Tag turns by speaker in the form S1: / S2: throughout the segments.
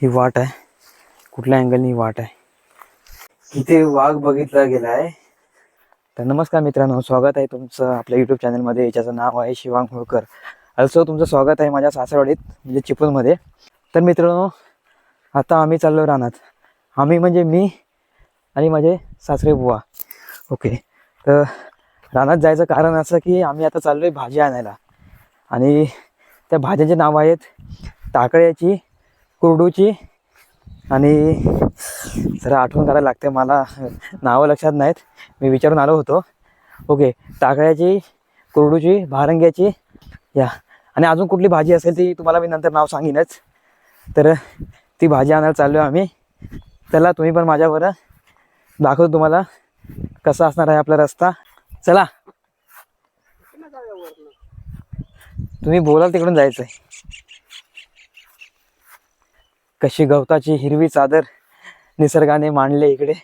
S1: ही वाट आहे. कुठल्या अँगलनी ही वाट आहे. इथे वाघ बघितला गेला आहे तर नमस्कार मित्रांनो स्वागत आहे तुमचं आपल्या यूट्यूब चॅनलमध्ये याच्याचं नाव आहे शिवांग होळकर. Also तुमचं स्वागत आहे माझ्या सासरवाडीत म्हणजे चिपळूणमध्ये. तर मित्रांनो आता आम्ही चाललो रानात. आम्ही म्हणजे मी आणि माझे सासरे बुवा. ओके तर रानात जायचं कारण असं की आम्ही आता चाललो आहे भाजी आणायला. आणि त्या भाज्यांचे नाव आहेत टाकळ्याची कुरडूची. आणि जरा आठवण करायला लागते मला नावं लक्षात नाहीत. मी विचारून आलो होतो. ओके टाकळ्याची कुरडूची भारंग्याची या. आणि अजून कुठली भाजी असेल ती तुम्हाला मी नंतर नाव सांगेनच. तर ती भाजी आणायला चाललो आहे आम्ही. चला तुम्ही पण माझ्यावर दाखवतो तुम्हाला कसा असणार आहे आपला रस्ता. चला. तुम्ही बोलाल तिकडून जायचं आहे कशी गवताची हिरवी चादर निसर्गाने मांडले इकडे.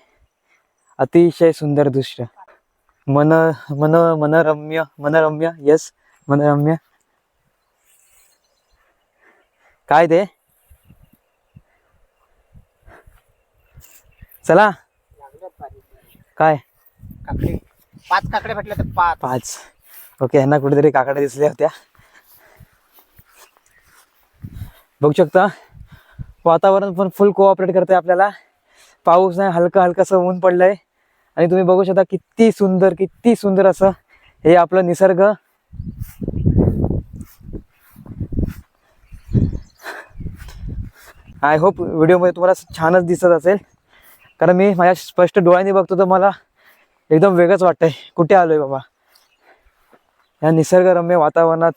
S1: अतिशय सुंदर दृश्य. मन मन मनरम्य मनरम्य यस मनरम्य. काय ते? चला. काय?
S2: काकडे. पाच काकडे भेटले तर पाच.
S1: पाच. ओके ह्यांना कुठेतरी काकड्या दिसल्या होत्या. बघू शकता. वातावरण पण फुल कोऑपरेट करते आपल्याला. पाऊस नाही हलका हलकासं ऊन पडलंय. आणि तुम्ही बघू शकता किती सुंदर किती सुंदर असं हे आपलं निसर्ग. आय होप व्हिडिओमध्ये तुम्हाला छानच दिसत असेल. कारण मी माझ्या स्पष्ट डोळ्यांनी बघतो तर मला एकदम वेगळंच वाटतंय. कुठे आलोय बाबा? या निसर्गरम्य वातावरणात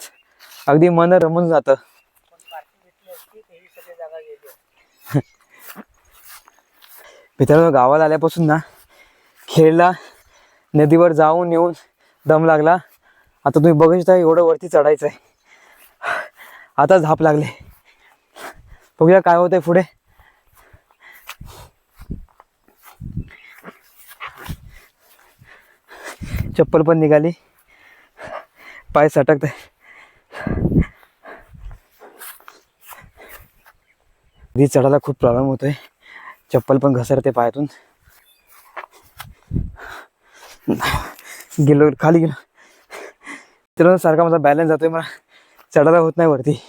S1: अगदी मन रमून जातं. मित्रांनो गावाला आल्यापासून ना खेळला नदीवर जाऊन येऊन दम लागला. आता तुम्ही बघू शकता एवढं वरती चढायचं आहे आता झाप लागले. बघूया काय होतंय पुढे. चप्पल पण निघाली. पाय सटकत आहे चढायला खूप प्रॉब्लेम होतोय. चप्पल पण घसरते पायातून. गेलो खाली गेलो. तर सारखा माझा बॅलन्स जातोय मला चढायला होत नाही वरती.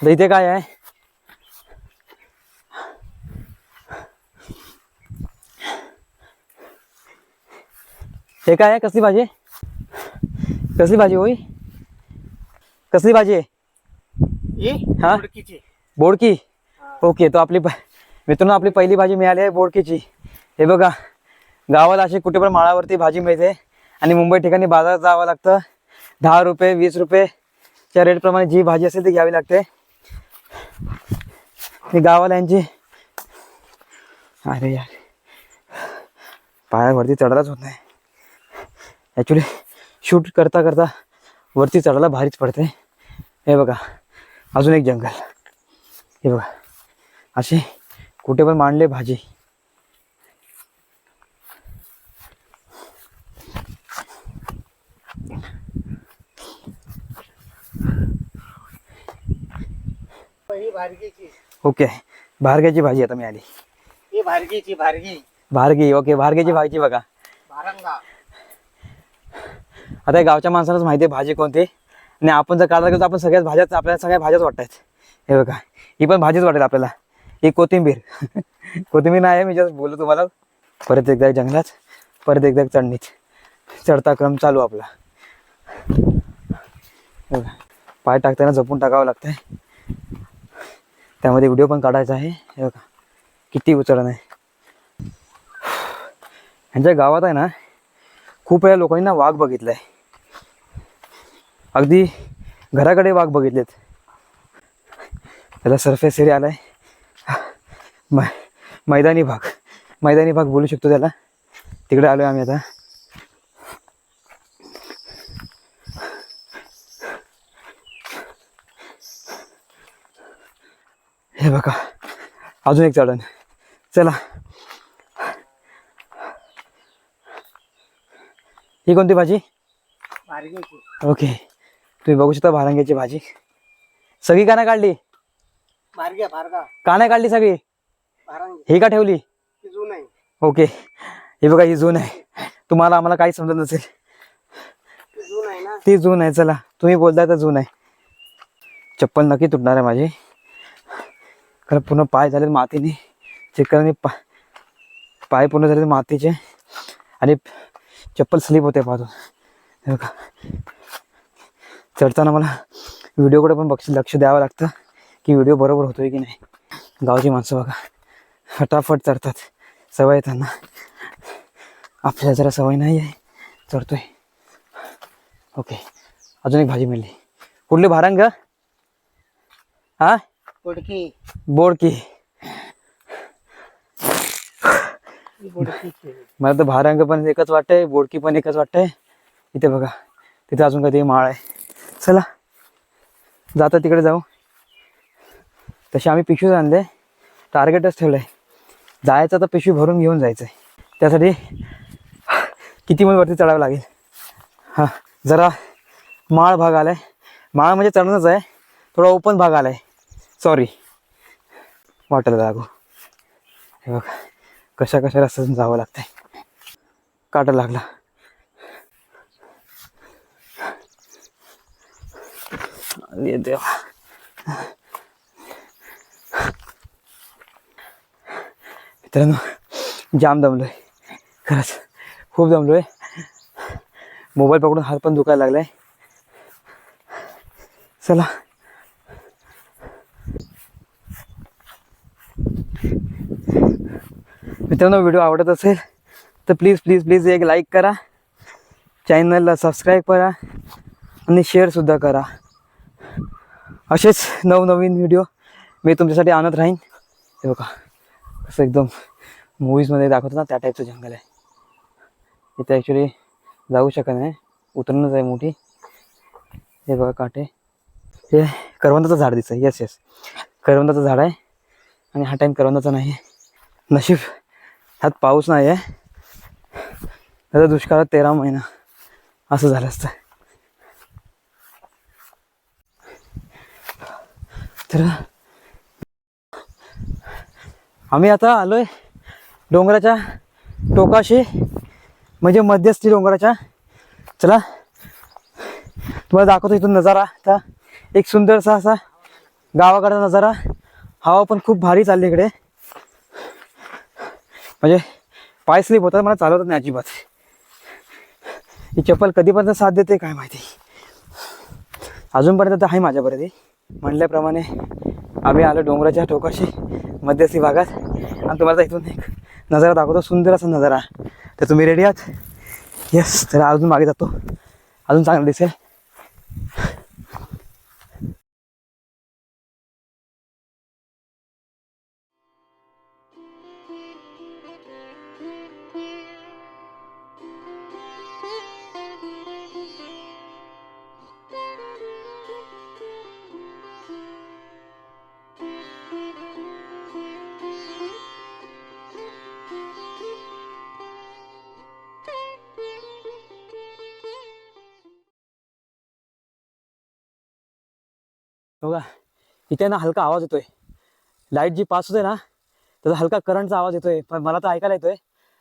S1: आता इथे काय आहे? हे काय आहे? कसली भाजी? कसली भाजी होई कसली भाजी आहे?
S2: ही
S1: बोडकी? ओके तो आपली मित्रांनो आपली पहिली भाजी मिळाली आहे बोडकीची. हे बघा गावाला अशी कुठे पण माळावरती भाजी मिळते. आणि मुंबई ठिकाणी बाजारात जावं लागतं. दहा रुपये वीस रुपयेच्या रेटप्रमाणे जी भाजी असेल ती घ्यावी लागते. ही गावाला यांची अरे यार. पायावरती चढायलाच होत नाही. ॲक्च्युली शूट करता करता वरती चढायला भारीच पडते. हे बघा. अजून एक जंगल. हे बघा. असे कुठे पण मांडले भाजी. ओके. भारग्याची भाजी आता मिळाली.
S2: ही भारगीची भारगी.
S1: भारगी. ओके. भारग्याची भाजी बघा. आता गावच्या माणसालाच माहिती आहे भाजी कोणती. आणि आपण जर काढायला गेलो तर आपण सगळ्याच भाज्याच आपल्याला सगळ्या भाज्याच वाटतात. हे बघा ही पण भाजीच वाटेल आपल्याला. ही कोथिंबीर. कोथिंबीर नाही आहे मी जस्ट बोललो तुम्हाला. परत एकदा जंगलात परत एकदा चढणीत चढता क्रम चालू आपला. बघा. पाय टाकताना जपून टाकावं लागतंय. त्यामध्ये व्हिडिओ पण काढायचा आहे. हे बघा किती उचलण आहे. ह्यांच्या गावात आहे ना खूप वेळा लोकांनी ना वाघ बघितलाय. अगदी घराकडे वाघ बघितलेत. त्याला सरफेस एरिया आलाय. मै मैदानी भाग. मैदानी भाग बोलू शकतो त्याला. तिकडे आलोय आम्ही आता. हे बघा. अजून एक चढण. चला. ही कोणती भाजी? ओके. तुम्ही बघू शकता भारंग्याची भाजी. सगळी का नाही काढली?
S2: भारग्या भारगा.
S1: का नाही काढली सगळी?
S2: भारंगी.
S1: ही का ठेवली?
S2: ती जून आहे.
S1: ओके. हे बघा ही जून आहे. तुम्हाला आम्हाला काही समजत नसेल.
S2: ती जून आहे ना?
S1: ती जून आहे चला. तुम्ही बोलताय तर जून आहे. चप्पल नक्की तुटणार आहे माझी. कारण पूर्ण पाय झाले मातीने. पा पाय पूर्ण झाले मातीचे. आणि चप्पल स्लिप होते पाहतो. हे बघा. चढताना मला व्हिडिओकडे पण बक्ष लक्ष द्यावं लागतं की व्हिडिओ बरोबर होतोय की नाही. गावची माणसं बघा. फटाफट चढतात. सवय त्यांना. आपल्याला जरा सवय नाही आहे. चढतोय. ओके. अजून एक भाजी मिळली. कुठली भारंग? हा?
S2: बुडकी.
S1: बोडकी. मला तर भारंग पण एकच वाटतंय बोडकी पण एकच वाटतंय. इथे बघा. तिथे अजून कधी माळ आहे. चला. जाता तिकडे जाऊ. तसे आम्ही पिशवीच आणले. टार्गेटच ठेवलं आहे जायचं तर पिशवी भरून घेऊन जायचं आहे त्यासाठी किती मध्ये वरती चढावं लागेल? हां जरा माळ भाग आला आहे माळ म्हणजे चढणंच आहे. थोडा ओपन भाग आला आहे सॉरी वाटायला लागू. हे बघ कशा कशा रस्त्यातून जावं लागतंय. काटा लागला अरे देवा मित्रांनो जाम दमलोय खरंच खूप दमलोय मोबाईल पकडून हात पण दुखायला लागलाय चला मित्रांनो व्हिडिओ आवडत असेल तर प्लीज प्लीज प्लीज एक लाईक करा चॅनलला सबस्क्राईब करा आणि शेअरसुद्धा करा असेच नवनवीन व्हिडिओ मी तुमच्यासाठी आणत राहीन. हे बघा कसं एकदम मूवीजमध्ये दाखवतो ना त्या टाईपचं जंगल आहे. इथे ॲक्च्युली जाऊ शकत नाही. उतरणच आहे मोठी. हे बघा काटे. हे करवंदाचं झाड दिसतं येस येस करवंदाचं झाड आहे आणि हा टाईम करवंदाचा नाही आहे. नशीब ह्यात पाऊस नाही आहे. त्याचा दुष्काळात तेरा महिना. असं झालं असतं. तर आम्ही आता आलोय डोंगराच्या टोकाशी म्हणजे मध्यस्थी डोंगराच्या. चला तुम्हाला दाखवतो इथून नजारा. आता एक सुंदरसा असा गावाकडचा नजारा. हवा पण खूप भारी चालली इकडे. म्हणजे पाय स्लिप होतात मला चालवत नाही अजिबात. ही चप्पल कधीपर्यंत साथ देते काय माहिती. अजूनपर्यंत तर आहे माझ्यापर्यंत म्हणल्याप्रमाणे आम्ही आलो डोंगराच्या टोकाशी मध्यस्थी भागात. आणि तुम्हाला इथून एक नजारा दाखवतो सुंदर असा नजारा. तर तुम्ही रेडी आहात? येस तर अजून मागे जातो. अजून चांगलं दिसेल. बघा इथे ना हलका आवाज येतोय. लाइट जी पास होते ना त्याचा हलका करंटचा आवाज येतोय. पण मला तर ऐकायला येतोय.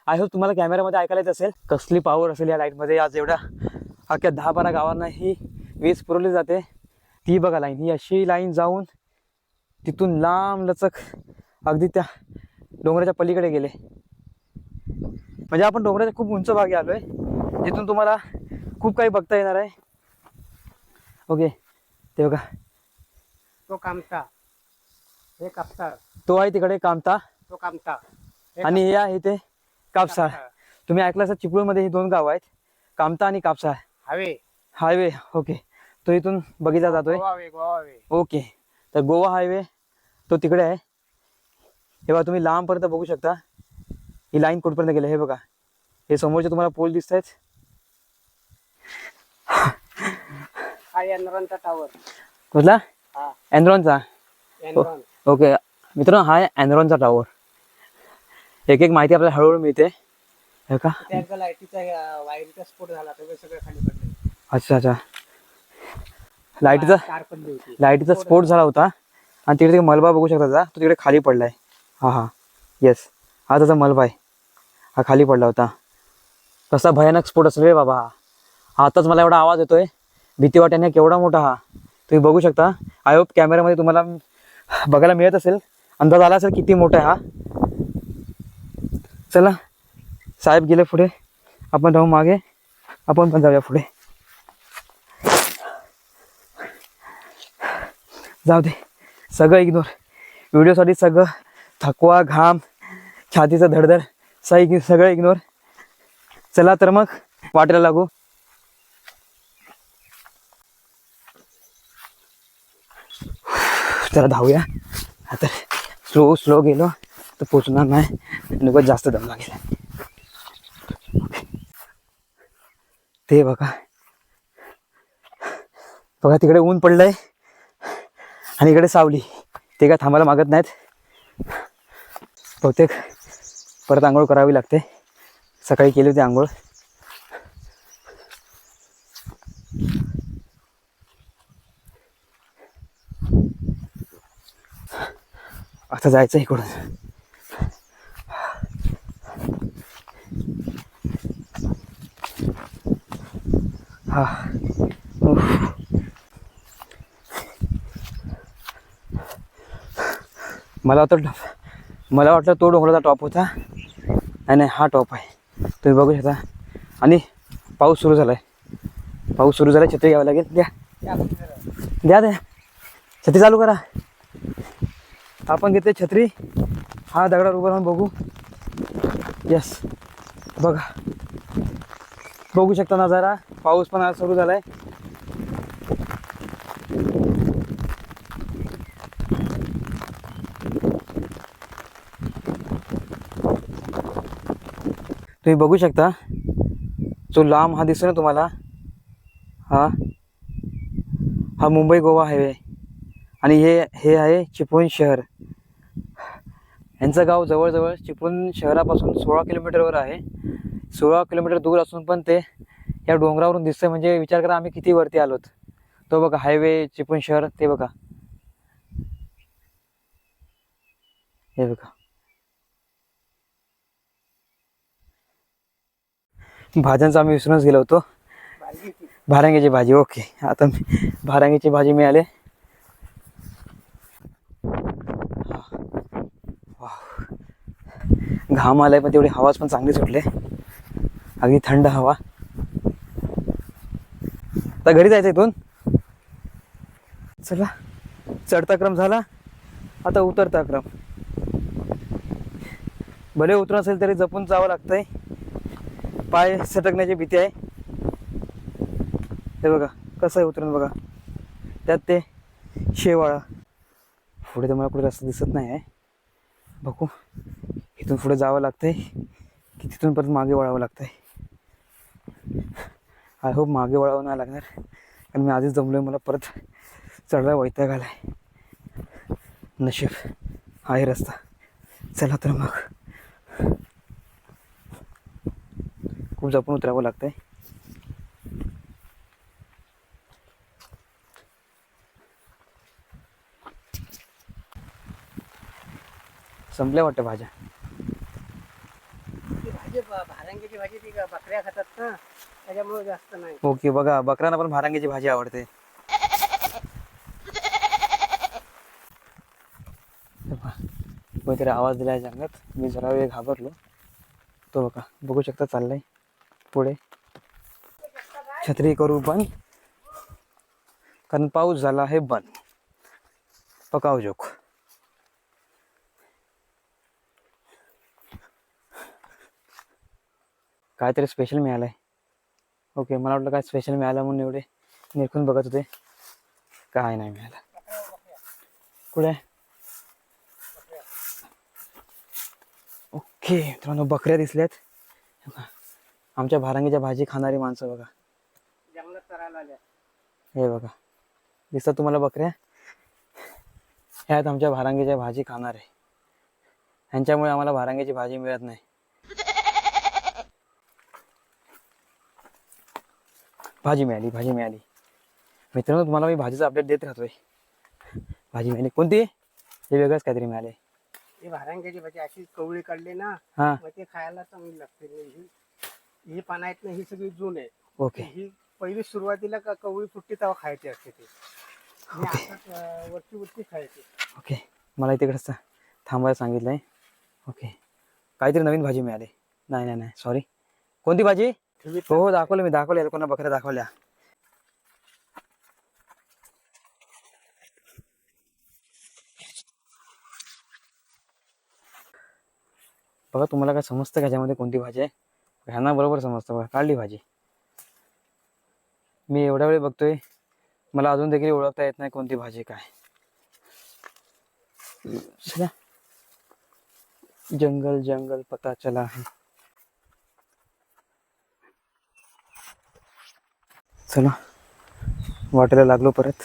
S1: आय होप तुम्हाला कॅमेऱ्यामध्ये ऐकायला येत असेल. कसली पॉवर असेल या लाईटमध्ये आज एवढ्या अख्ख्या दहा बारा गावांना ही वीज पुरवली जाते. ती बघा लाईन ही अशी लाईन जाऊन तिथून लांब लचक अगदी त्या डोंगराच्या पलीकडे गेले. म्हणजे आपण डोंगराच्या खूप उंच भागी आलोय. जिथून तुम्हाला खूप काही बघता येणार आहे. ओके ते बघा.
S2: तो कामता. हे कापताळ
S1: तो आहे तिकडे कामता.
S2: तो कामता. हे
S1: आणि हे आहे ते कापसाळ.
S2: कापताळ.
S1: तुम्ही ऐकलं असं चिपळूणमध्ये ही दोन गाव आहेत कामता आणि कापसाळ.
S2: हवे.
S1: Highway okay. तो इथून बघितला जातोय.
S2: गोवावे गोवावे.
S1: ओके. तर गोवा हायवे तो तिकडे आहे. हे बघा तुम्ही लांबपर्यंत बघू शकता. ही लाईन कुठपर्यंत गेली हे बघा. हे समोरचे तुम्हाला पोल दिसत आहेत
S2: हा टावर
S1: कुठला? अँड्रॉनचा
S2: एनरॉन
S1: ओके मित्रांनो हा आहे अँड्रॉनचा टॉवर एक एक माहिती आपल्याला हळूहळू मिळते. हे का?
S2: लाईटीचा स्फोट झाला
S1: अच्छा अच्छा. लाईटीचा लाईटीचा स्फोट झाला. होता. आणि तिकडे ते मलबा बघू शकता तो तिकडे खाली पडलाय. हा हा. येस हा त्याचा मलबा आहे. हा खाली पडला होता. कसा भयानक स्फोट असेल रे बाबा. हा आताच मला एवढा आवाज येतोय. भीती वाट्याने केवढा मोठा हा. तुम्ही बघू शकता. आय होप कॅमेऱ्यामध्ये तुम्हाला बघायला मिळत असेल. अंदाज आला असेल किती मोठा आहे हा. चला साहेब गेले पुढे. आपण राहू मागे. आपण पण जाऊया पुढे. जाऊ दे. सगळं इग्नोर व्हिडिओसाठी सगळं थकवा घाम छातीचं धडधड सग सगळं इग्नोर चला तर मग वाटायला लागू. जरा धावूया. आता स्लो स्लो गेलो तर पोचणार नाही. नको जास्त दम लागेल. ते बघा. बघा तिकडे ऊन पडलंय. आणि इकडे सावली. ते काय थांबायला मागत नाहीत. बहुतेक परत आंघोळ करावी लागते. सकाळी केली होती आंघोळ. फक्त जायचं इकडून. हा. मला वाटतं मला वाटलं तो डोंगराचा टॉप होता. नाही नाही हा टॉप आहे. तुम्ही बघू शकता. आणि पाऊस सुरू झाला आहे पाऊस सुरू झाला छत्री घ्यावं लागेल. द्या. द्या द्या. छत्री चालू करा. आपण घेते छत्री. हा दगडावर उभं राहून बघू. यस बघा. बघू शकता नजारा. पाऊस पण आज सुरू झालाय. तुम्ही बघू शकता. जो लांब हा दिसतो ना तुम्हाला हा हा मुंबई गोवा हायवे. आणि हे हे आहे चिपळूण शहर. यांचं गाव जवळजवळ चिपळूण शहरापासून सोळा किलोमीटरवर आहे. सोळा किलोमीटर दूर असून पण ते या डोंगरावरून दिसतंय. म्हणजे विचार करा आम्ही किती वरती आलोत. तो बघा हायवे चिपळूण शहर ते बघा. हे बघा. भाज्यांचा आम्ही विसरूनच गेलो होतो. भारांग्याची भाजी ओके. आता भारांग्याची भाजी मिळाली हा. वाव. घाम आलाय पण तेवढी हवाच पण चांगली सुटले अगदी थंड हवा. आता घरी जायचं इथून. चला चढता क्रम झाला. आता उतरता क्रम. भले उतरून असेल तरी जपून जावं लागतंय. पाय सटकण्याची भीती आहे. हे बघा कसं आहे उतरून बघा. त्यात ते शेवाळा. पुढे तर मला कुठे रस्ता दिसत नाही आहे. बघू. इथून पुढे जावं लागतंय की तिथून परत मागे वळावं लागतंय. आय होप मागे वळावं नाही लागणार कारण मी आधीच जमलो आहे मला परत चढला वैताग आलाय. नशीब आहे रस्ता. चला तर मग. खूप जपून उतरावं लागतंय. संपल्या वाटतं भाज्या.
S2: भारंगीची भाजी ती बकऱ्या खातात ना त्याच्यामुळे जास्त नाही.
S1: ओके बघा बकऱ्यांना पण भारांग्याची भाजी आवडते. कोणीतरी आवाज दिलाय जंगलात मी जरा वेळ घाबरलो. तो बघा बघू शकता चाललाय. पुढे. छत्री करू बंद. कारण पाऊस झाला आहे बंद. पकाव जोक काहीतरी स्पेशल मिळालंय. ओके मला वाटलं काय स्पेशल मिळालं म्हणून एवढे निरखून बघत होते. काय नाही मिळालं. कुठे? ओके मित्रांनो बकऱ्या दिसल्यात. आमच्या भारांगीच्या भाजी खाणारी माणसं बघा. हे बघा दिसतात तुम्हाला बकऱ्या? ह्यात आमच्या भारांगीच्या भाजी खाणार. आहे ह्यांच्यामुळे आम्हाला भारांगीची भाजी मिळत नाही. भाजी मिळाली भाजी मिळाली. मित्रांनो तुम्हाला मी भाजीचा अपडेट देत राहतोय. भाजी मिळाली. कोणती? हे वेगळंच काहीतरी मिळाले
S2: ही भारांग्याची भाजी अशी कवळी काढली ना
S1: हां.
S2: मग ते खायला चांगली लागते. ही ही पानं आहेत ना ही सगळी जून आहे
S1: ओके.
S2: ही पहिली सुरुवातीला का कवळी फुटते तेव्हा खायची असते ती. आता अं, वरची वरची खायची.
S1: ओके. मला इकडं थांबायला सांगितलं आहे ओके. काहीतरी नवीन भाजी मिळाली. नाही नाही नाही. सॉरी कोणती भाजी? हो हो दाखवलं मी दाखवलं कोणा बकऱ्या दाखवल्या. बघा तुम्हाला काय समजतं का ह्याच्यामध्ये कोणती भाजी आहे? ह्यांना बरोबर समजतं बघा काढली भाजी. मी एवढ्या वेळ बघतोय मला अजून देखील ओळखता येत नाही कोणती भाजी काय. जंगल जंगल पता चला है चला वाटायला लागलो परत.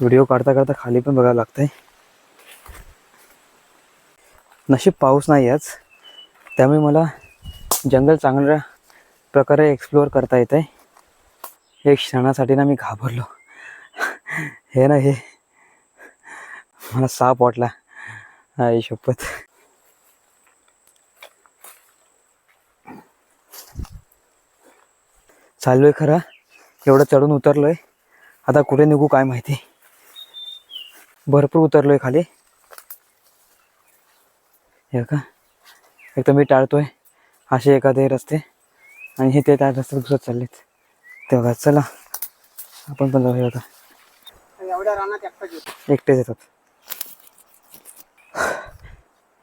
S1: व्हिडिओ काढता काढता खाली पण बघायला लागतंय. नशीब पाऊस नाही आज त्यामुळे मला जंगल चांगल्या प्रकारे एक्सप्लोअर करता येत आहे एक क्षणासाठी ना मी घाबरलो. हे ना हे मला साप वाटला. आई शपथ. चाललोय खरा. एवढं चढून उतरलोय. आता कुठे निघू काय माहिती. भरपूर उतरलोय खाली. हे का एक तर मी टाळतोय. असे एखादे रस्ते. आणि हे ते त्या रस्त्यात घुसत चाललेत. ते बघा चला. आपण पण जाऊया आता.
S2: एकटाच येतो.
S1: एकटेच येतात.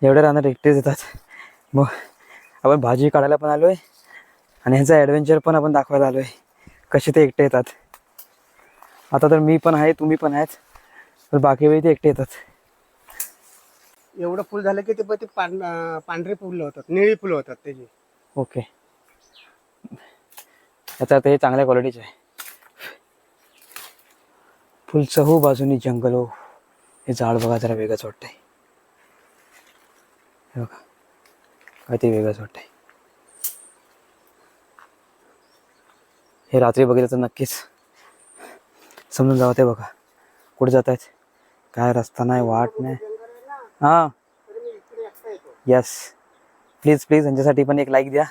S1: एवढ्या रानात एकटेच येतात. मग आपण भाजी काढायला पण आलोय. आणि ह्याचा ॲडव्हेंचर पण आपण दाखवायला आलोय. कसे ते एकटे येतात. आता तर मी पण आहे तुम्ही पण आहेत. तर बाकी वेळी ते एकटे येतात.
S2: एवढं फुल झालं की ते पण ते अं, पांढरे फुलं होतात निळी फुलं होतात त्याची.
S1: ओके. याचा अर्थ हे चांगल्या क्वालिटीचे आहे. फुल चहू बाजूनी जंगल हो हे झाड बघा जरा वेगळंच वाटतंय. हे बघा. काय ते वेगळंच वाटतंय. हे रात्री बघितलं तर नक्कीच समजून जावं ते बघा. कुठे जात आहेत काय रस्ता नाही वाट नाही. हां. यस प्लीज प्लीज त्यांच्यासाठी पण एक लाईक द्या.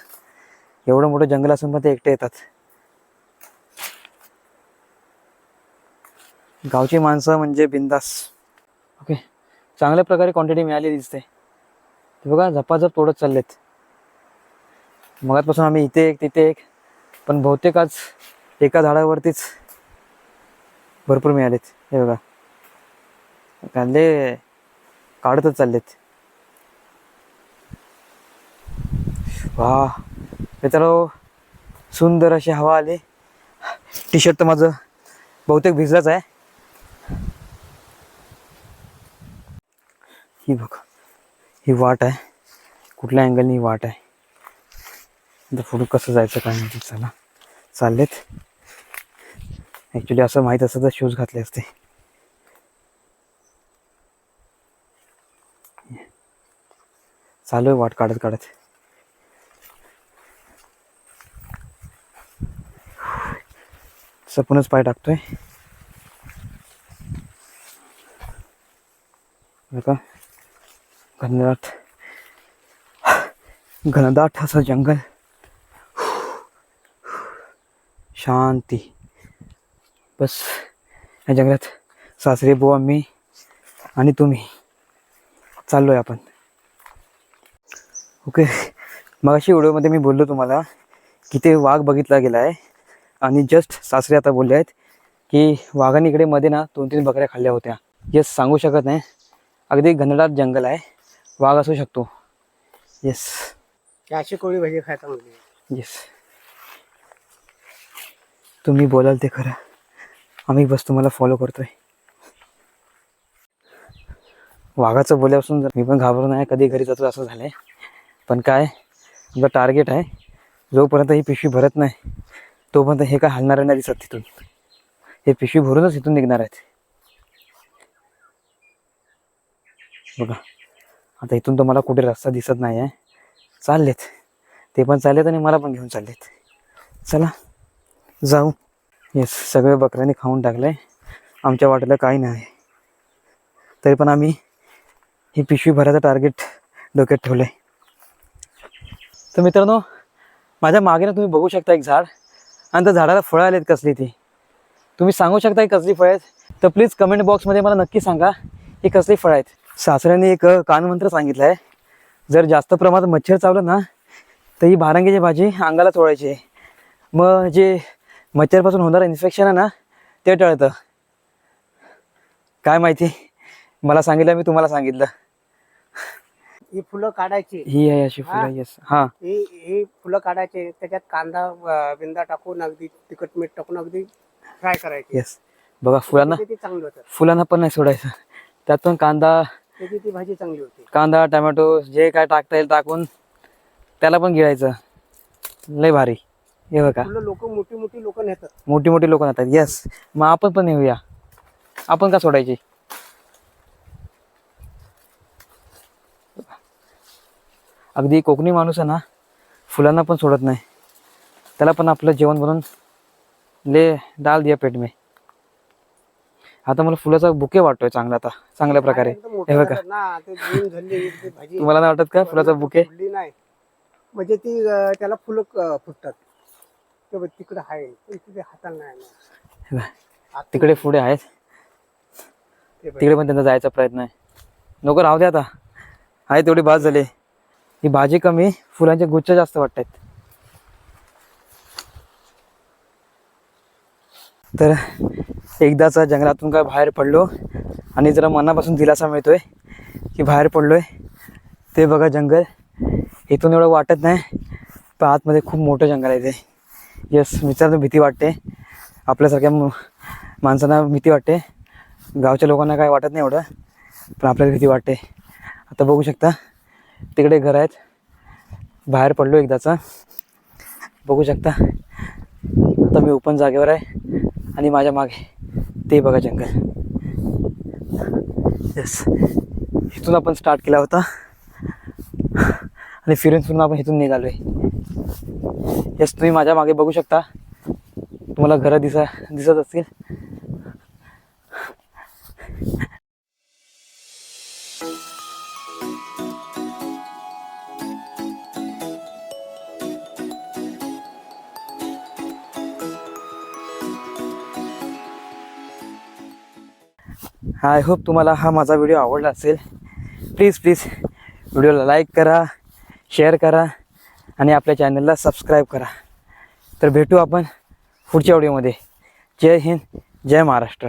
S1: एवढं मोठं जंगल असून पण ते एकटे येतात. गावची माणसं म्हणजे बिंदास. ओके चांगल्या प्रकारे क्वांटिटी मिळाली दिसते. ते बघा झपाझप तोडत चाललेत. मगातपासून आम्ही इथे एक तिथे एक. पण बहुतेक आज एका झाडावरतीच भरपूर मिळालेत. हे बघा. कांदे काढतच चाललेत. वा. मित्रांनो सुंदर अशी हवा आली. टी शर्ट तर माझं बहुतेक भिजलाच आहे. ही बघ. ही वाट आहे. कुठल्या अँगलनी ही वाट आहे. आता पुढं कसं जायचं काय माहिती चला. चाललेत. ॲक्च्युली असं माहीत असतं तर शूज घातले असते. चालू आहे वाट काढत काढत. सपूनच पाय टाकतोय. का घनदाट. घनदाट असं जंगल. शांती। बस या जंगलात सासरे बुवा मी आणि तुम्ही. चाललो आहे आपण. ओके मगाशी व्हिडिओमध्ये मी बोललो तुम्हाला की ते वाघ बघितला गेला आहे आणि जस्ट सासरे आता बोलले आहेत की वाघाने इकडे मध्ये ना दोन तीन बकऱ्या खाल्ल्या होत्या. येस सांगू शकत नाही. अगदी घनदाट जंगल आहे. वाघ असू शकतो. येस
S2: अशी कोळी भाजी खायचा म्हणजे
S1: येस तुम्ही बोलाल ते खरं. आम्ही बस तुम्हाला फॉलो करतोय. वाघाचं बोल्यापासून जर मी पण घाबरून आहे कधी घरी जातो असं झालंय. पण काय तुमचं टार्गेट आहे. जोपर्यंत ही पिशवी भरत नाही तोपर्यंत हे काय हलणार नाही दिसत तिथून. हे पिशवी भरूनच इथून निघणार आहेत. बघा आता इथून तुम्हाला कुठे रस्ता दिसत नाही आहे चाललेत. ते पण चाललेत आणि मला पण घेऊन चाललेत. चला. जाऊ. येस सगळे बकऱ्याने खाऊन टाकले आमच्या वाटेला काही नाही. तरी पण आम्ही ही पिशवी भरायचं टार्गेट डोक्यात ठेवलं आहे तर मित्रांनो माझ्या मागे ना तुम्ही बघू शकता एक झाड. आणि त्या झाडाला फळं आलेत कसली ती. तुम्ही सांगू शकता ही कसली फळं आहेत. तर प्लीज कमेंट बॉक्समध्ये मला नक्की सांगा ही कसली फळं आहेत. सासऱ्याने एक कानमंत्र सांगितलं आहे जर जास्त प्रमाणात मच्छर चावलं ना तर ही भारंगीची भाजी अंगाला चोळायची आहे. मग जे मच्छरपासून होणारं इन्फेक्शन आहे ना ते टळतं. काय माहिती? मला सांगितलं मी तुम्हाला सांगितलं.
S2: ही फुलं काढायची.
S1: ही आहे अशी
S2: हा?
S1: फुलं येस हां.
S2: ही ही फुलं काढायचे त्याच्यात कांदा अं, बिंदा टाकून अगदी तिखट मीठ टाकून अगदी फ्राय करायची.
S1: येस बघा फुलांना
S2: ती चांगली होतात
S1: फुलांना पण नाही सोडायचं. त्यात पण कांदा
S2: त्याची ती भाजी चांगली होती.
S1: कांदा टमॅटो जे काय टाकता येईल टाकून त्याला पण गिळायचं. लय भारी. हे बघा.
S2: लोक मोठी मोठी लोक नेतात.
S1: मोठी मोठी लोक राहतात येस मग आपण पण येऊया आपण का सोडायची? अगदी कोकणी माणूस आहे ना फुलांना पण सोडत नाही. त्याला पण आपलं जेवण बनवून ले डाल दिया पेट में. आता मला फुलाचा बुके वाटतोय चांगला आता चांगल्या प्रकारे. हे बघा. तुम्हाला नाही वाटत का फुलाचा बुके?
S2: म्हणजे ती त्याला फुलं फुटतात. ते बघ तिकडे आहे. पण तिथे हाताला नाही येणार.
S1: हे बघा,
S2: आत-
S1: तिकडे पुढे आहेत.
S2: ते बघ.
S1: तिकडे पण त्यांचा जायचा प्रयत्न आहे. नको राहू दे आता. आहे तेवढी बाद झाली. ही भाजी कमी फुलांचे गुच्छ जास्त वाटत आहेत तर एकदाचा जंगलातून काय बाहेर पडलो आणि जरा मनापासून दिलासा मिळतोय की बाहेर पडलोय. ते बघा जंगल. इथून एवढं वाटत नाही पण आतमध्ये खूप मोठं जंगल आहे ते. यस विचार भीती वाटते. आपल्यासारख्या माणसांना भीती वाटते. गावच्या लोकांना काय वाटत नाही एवढं पण आपल्याला भीती वाटते. आता बघू शकता तिकडे घर आहेत. बाहेर पडलो एकदाचा. बघू शकता आता मी ओपन जागेवर आहे आणि माझ्या मागे ते बघा जंगल येस इथून आपण स्टार्ट केला होता. आणि फिरून फिरून आपण इथून निघालो आहे येस तुम्ही माझ्या मागे बघू शकता. तुम्हाला घरं दिसा दिसत असतील. आय होप तुम्हाला हा माझा व्हिडिओ आवडला असेल. प्लीज प्लीज व्हिडिओला लाईक करा. शेअर करा आणि आपल्या चॅनलला सबस्क्राईब करा. तर भेटू आपण पुढच्या व्हिडिओमध्ये जय हिंद जय महाराष्ट्र.